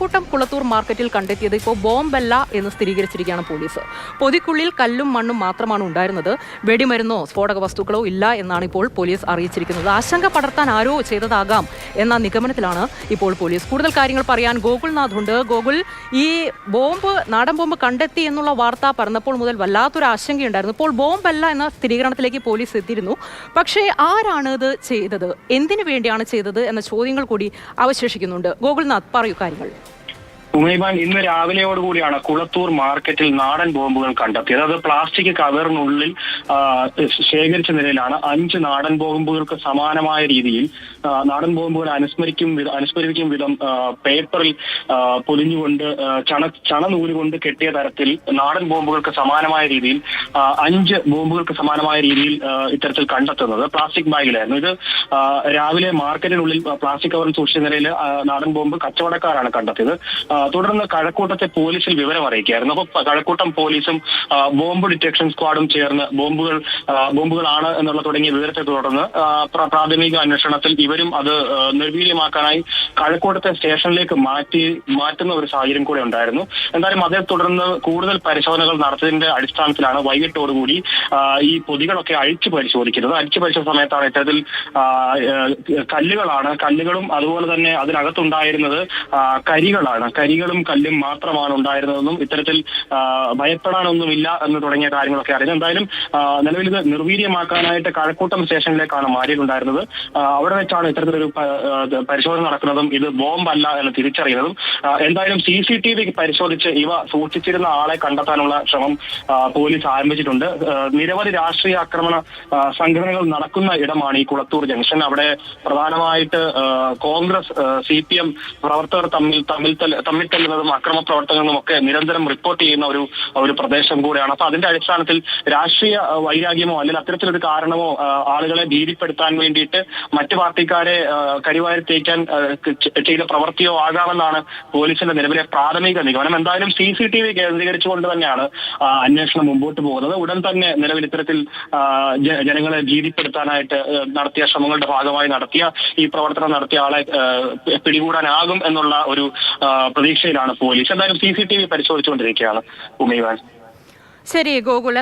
കഴക്കൂട്ടം കുളത്തൂർ മാർക്കറ്റിൽ കണ്ടെത്തിയത് ഇപ്പോൾ ബോംബല്ല എന്ന് സ്ഥിരീകരിച്ചിരിക്കുകയാണ് പോലീസ്. പൊതിക്കുള്ളിൽ കല്ലും മണ്ണും മാത്രമാണ് ഉണ്ടായിരുന്നത്. വെടിമരുന്നോ സ്ഫോടക വസ്തുക്കളോ ഇല്ല എന്നാണ് ഇപ്പോൾ പോലീസ് അറിയിച്ചിരിക്കുന്നത്. ആശങ്ക പടർത്താൻ ആരോ ചെയ്തതാകാം എന്ന നിഗമനത്തിലാണ് ഇപ്പോൾ പോലീസ്. കൂടുതൽ കാര്യങ്ങൾ പറയാൻ ഗോകുൽനാഥ് ഉണ്ട്. ഗോകുൽ ഈ ബോംബ് നാടൻ ബോംബ് കണ്ടെത്തി എന്നുള്ള വാർത്ത പറഞ്ഞപ്പോൾ മുതൽ വല്ലാത്തൊരു ആശങ്കയുണ്ടായിരുന്നു. ഇപ്പോൾ ബോംബല്ല എന്ന സ്ഥിരീകരണത്തിലേക്ക് പോലീസ് എത്തിയിരുന്നു. പക്ഷേ ആരാണ് ഇത് ചെയ്തത്? എന്തിനു വേണ്ടിയാണ് ചെയ്തത് എന്ന ചോദ്യങ്ങൾ കൂടി അവശേഷിക്കുന്നുണ്ട്. ഗോകുൽനാഥ് പറയൂ കാര്യങ്ങൾ. ഉമൈബാൻ ഇന്ന് രാവിലെയോടുകൂടിയാണ് കുളത്തൂർ മാർക്കറ്റിൽ നാടൻ ബോംബുകൾ കണ്ടെത്തിയത്. അത് പ്ലാസ്റ്റിക് കവറിനുള്ളിൽ ശേഖരിച്ച നിലയിലാണ്. അഞ്ച് നാടൻ ബോംബുകൾക്ക് സമാനമായ രീതിയിൽ നാടൻ ബോംബുകൾ അനുസ്മരിക്കും അനുസ്മരിക്കും വിധം പേപ്പറിൽ പൊലിഞ്ഞുകൊണ്ട് ചണ ചണനൂൽ കെട്ടിയ തരത്തിൽ നാടൻ ബോംബുകൾക്ക് സമാനമായ രീതിയിൽ അഞ്ച് ബോംബുകൾക്ക് സമാനമായ രീതിയിൽ ഇത്തരത്തിൽ കണ്ടെത്തുന്നത് പ്ലാസ്റ്റിക് ബാഗിലായിരുന്നു. ഇത് രാവിലെ മാർക്കറ്റിനുള്ളിൽ പ്ലാസ്റ്റിക് കവറിൽ സൂക്ഷിച്ച നിലയിൽ നാടൻ ബോംബ് കച്ചവടക്കാരാണ് കണ്ടെത്തിയത്. തുടർന്ന് കഴക്കൂട്ടത്തെ പോലീസിൽ വിവരം അറിയിക്കുകയായിരുന്നു. അപ്പോൾ കഴക്കൂട്ടം പോലീസും ബോംബ് ഡിറ്റക്ഷൻ സ്ക്വാഡും ചേർന്ന് ബോംബുകൾ ബോംബുകളാണ് എന്നുള്ള തുടങ്ങിയ വിവരത്തെ തുടർന്ന് പ്രാഥമിക അന്വേഷണത്തിൽ ഇവരും അത് നിർവീര്യമാക്കാനായി കഴക്കൂട്ടത്തെ സ്റ്റേഷനിലേക്ക് മാറ്റി മാറ്റുന്ന ഒരു സാഹചര്യം കൂടെ ഉണ്ടായിരുന്നു. എന്തായാലും അതേ തുടർന്ന് കൂടുതൽ പരിശോധനകൾ നടത്തിയതിന്റെ അടിസ്ഥാനത്തിലാണ് വൈകിട്ടോടുകൂടി ഈ പൊതികളൊക്കെ അഴിച്ചു പരിശോധിക്കുന്നത്. അഴിച്ചു പരിശോധിച്ച സമയത്താണ് ഇത്തരത്തിൽ കല്ലുകളാണ് കല്ലുകളും അതുപോലെ തന്നെ അതിനകത്തുണ്ടായിരുന്നത് കരികളാണ്. കരികളാണ് കരികളും കല്ലും മാത്രമാണ് ഉണ്ടായിരുന്നതെന്നും ഇത്തരത്തിൽ ഭയപ്പെടാനൊന്നുമില്ല എന്ന് തുടങ്ങിയ കാര്യങ്ങളൊക്കെ അറിഞ്ഞു. എന്തായാലും നിലവിൽ ഇത് നിർവീര്യമാക്കാനായിട്ട് കഴക്കൂട്ടം സ്റ്റേഷനിലേക്കാണ് മാറിയിട്ടുണ്ടായിരുന്നത് അവിടെ വെച്ചാണ് ഇത്തരത്തിലൊരു പരിശോധന നടക്കുന്നതും ഇത് ബോംബല്ല എന്ന് തിരിച്ചറിയുന്നതും. എന്തായാലും സി സി ടി വി പരിശോധിച്ച് ഇവ സൂക്ഷിച്ചിരുന്ന ആളെ കണ്ടെത്താനുള്ള ശ്രമം പോലീസ് ആരംഭിച്ചിട്ടുണ്ട്. നിരവധി രാഷ്ട്രീയ ആക്രമണ സംഘടനകൾ നടക്കുന്ന ഇടമാണ് ഈ കുളത്തൂർ ജംഗ്ഷൻ. അവിടെ പ്രധാനമായിട്ട് കോൺഗ്രസ് സി പി എം പ്രവർത്തകർ തമ്മിൽ തമ്മിൽ തമ്മിൽ തല്ലുന്നതും അക്രമ പ്രവർത്തനങ്ങളും ഒക്കെ നിരന്തരം റിപ്പോർട്ട് ചെയ്യുന്ന ഒരു ഒരു പ്രദേശം കൂടെയാണ്. അപ്പൊ അതിന്റെ അടിസ്ഥാനത്തിൽ രാഷ്ട്രീയ വൈരാഗ്യമോ അല്ലെങ്കിൽ അത്തരത്തിലൊരു കാരണമോ ആളുകളെ ഭീതിപ്പെടുത്താൻ വേണ്ടിയിട്ട് മറ്റു പാർട്ടിക്കാരെ കരിവാരി തേക്കാൻ ചെയ്ത പ്രവൃത്തിയോ ആകാമെന്നാണ് പോലീസിന്റെ നിലവിലെ പ്രാഥമിക നിഗമനം. എന്തായാലും സി സി ടി വി കേന്ദ്രീകരിച്ചുകൊണ്ട് തന്നെയാണ് അന്വേഷണം മുമ്പോട്ട് പോകുന്നത്. ഉടൻ തന്നെ നിലവിൽ ഇത്തരത്തിൽ ജനങ്ങളെ ഭീതിപ്പെടുത്താനായിട്ട് നടത്തിയ ശ്രമങ്ങളുടെ ഭാഗമായി നടത്തിയ ഈ പ്രവർത്തനം നടത്തിയ ആളെ പിടികൂടാനാകും എന്നുള്ള ഒരു ആ, പ്രതീക്ഷയിലാണ് പോലീസ്. എന്തായാലും സി സി ടി വി പരിശോധിച്ചുകൊണ്ടിരിക്കുകയാണ് ഉമൈവാൻ. ശരി ഗോകുൽ